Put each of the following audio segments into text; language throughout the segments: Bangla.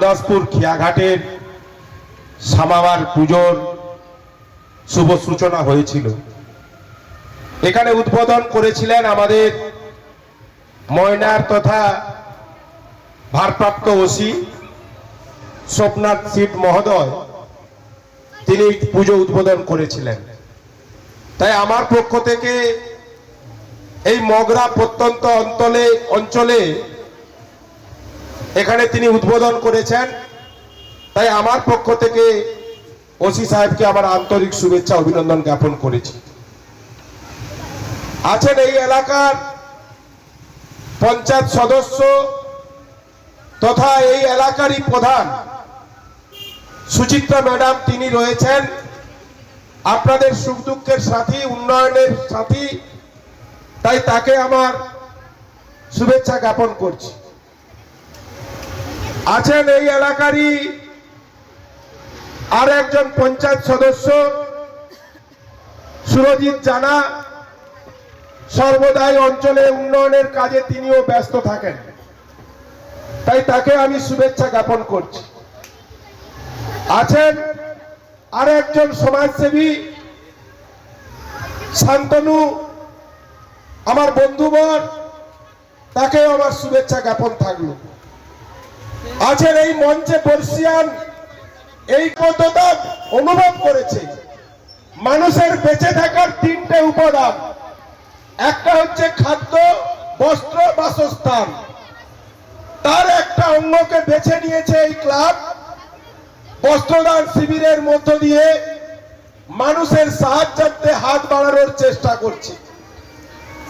দাসপুর খিয়াঘাটের সামাবার পুজোর শুভ সূচনা হয়েছিল। এখানে উদ্বোধন করেছিলেন আমাদের ময়নার তথা ভারপ্রাপ্ত ওসি সোমনাথ সিট মহোদয়। তিনি পুজো উদ্বোধন করেছিলেন। তাই আমার পক্ষ থেকে এই মগরা প্রত্যন্ত অঞ্চলে অঞ্চলে এখানে তিনি উদ্বোধন করেছেন। তাই আমার পক্ষ থেকে ওসি সাহেবকে আমার আন্তরিক শুভেচ্ছা, অভিনন্দন জ্ঞাপন করেছি। আছেন এই এলাকার পঞ্চায়েত সদস্য তথা এই এলাকারই প্রধান সুচিত্রা ম্যাডাম, তিনি রয়েছেন। আপনাদের সুখ দুঃখের সাথী, উন্নয়নের সাথী। তাই তাকে আমার শুভেচ্ছা জ্ঞাপন করছি। আছেন এই এলাকারই আর একজন পঞ্চায়েত সদস্য, সুরজিৎ জানা। সর্বদাই অঞ্চলে উন্নয়নের কাজে তিনিও ব্যস্ত থাকেন। তাই তাকে আমি শুভেচ্ছা জ্ঞাপন করছি। আছেন আর একজন সমাজসেবী, শান্তনু, আমার বন্ধুবর, তাকেও আমার শুভেচ্ছা জ্ঞাপন থাকল। আছেন এই মঞ্চে বর্ষিয়ান এই কতটা অনুভব করেছে। মানুষের বেঁচে থাকার তিনটে উপাদান একটা হচ্ছে খাদ্য, বস্ত্র, বাসস্থান। তার একটা অঙ্গকে বেছে নিয়েছে এই ক্লাব। বস্ত্রদান শিবিরের মধ্য দিয়ে মানুষের সাহায্যার্থে হাত বাড়ানোর চেষ্টা করছে।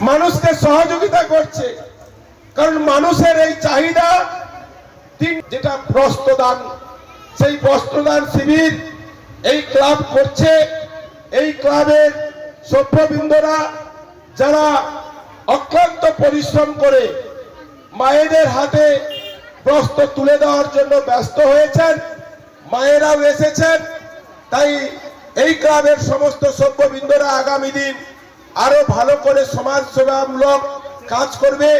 মানুষকে সহযোগিতা করছে। কারণ মানুষের এই চাহিদা যেটা বস্ত্রদান সেই বস্ত্রদান শিবির এই ক্লাব করছে। এই ক্লাবের সভ্যবৃন্দরা যারা অক্লান্ত পরিশ্রম করে মায়েদের হাতে বস্ত্র তুলে দেওয়ার জন্য ব্যস্ত হয়েছেন, মায়েরাও এসেছেন। তাই এই ক্লাবের সমস্ত সভ্যবৃন্দরা আগামী দিন আরও ভালো করে সমাজ সেবামূলক কাজ করবে।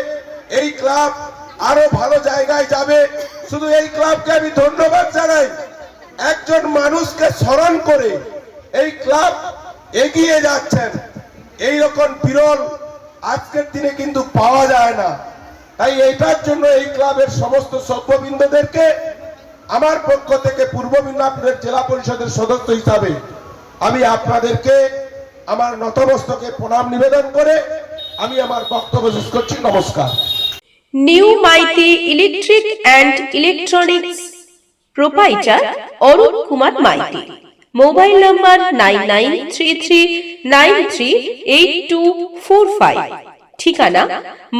এই ক্লাব আরও ভালো জায়গায় যাবে। শুধু এই ক্লাবকে আমি ধন্যবাদ জানাই। একজন মানুষকে স্মরণ করে এই ক্লাব এগিয়ে যাচ্ছেন। এই রকম বিরল আজকের দিনে কিন্তু পাওয়া যায় না। তাই এইটার জন্য এই ক্লাবের সমস্ত সভ্যবৃন্দদেরকে আমার পক্ষ থেকে পূর্ব মিদনাপুরের জেলা পরিষদের সদস্য হিসাবে আমি আপনাদেরকে আমার নতমস্তকে প্রণাম নিবেদন করে আমি আমার বক্তব্য শেষ করছি। নমস্কার। New Maiti electric and electronics proprietor Arun Kumar Maiti mobile number nine nine three three nine three eight two four five ঠিকানা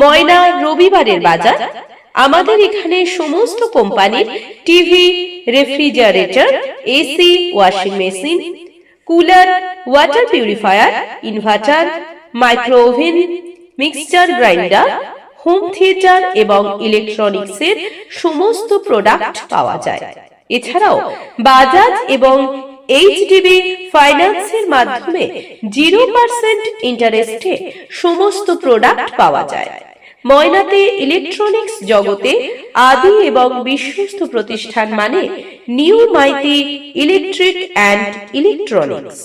ময়না রবিবারের বাজার। আমাদের এখানে সমস্ত কোম্পানির TV, refrigerator, AC, washing machine, cooler, water purifier, inverter micro oven mixture grinder home theatre এবং ইলেকট্রনিক্সের সমস্ত প্রোডাক্ট পাওয়া যায়। এছাড়াও বাজাজ এবং এইচডিবি ফাইন্যান্সের মাধ্যমে জিরো পার্সেন্ট ইন্টারেস্টে সমস্ত প্রোডাক্ট পাওয়া যায়। ময়নাতে ইলেকট্রনিক্স জগতে আদি এবং বিশ্বস্ত প্রতিষ্ঠান মানে new Maiti electric and electronics.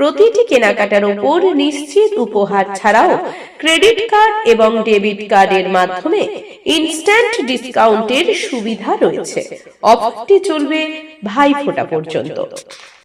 প্রতিটি কেনাকাটার উপর নিশ্চিত উপহার ছাড়াও ক্রেডিট কার্ড এবং ডেবিট কার্ডের মাধ্যমে ইনস্ট্যান্ট ডিসকাউন্টের সুবিধা রয়েছে। অফারটি চলবে ভাইফোঁটা পর্যন্ত।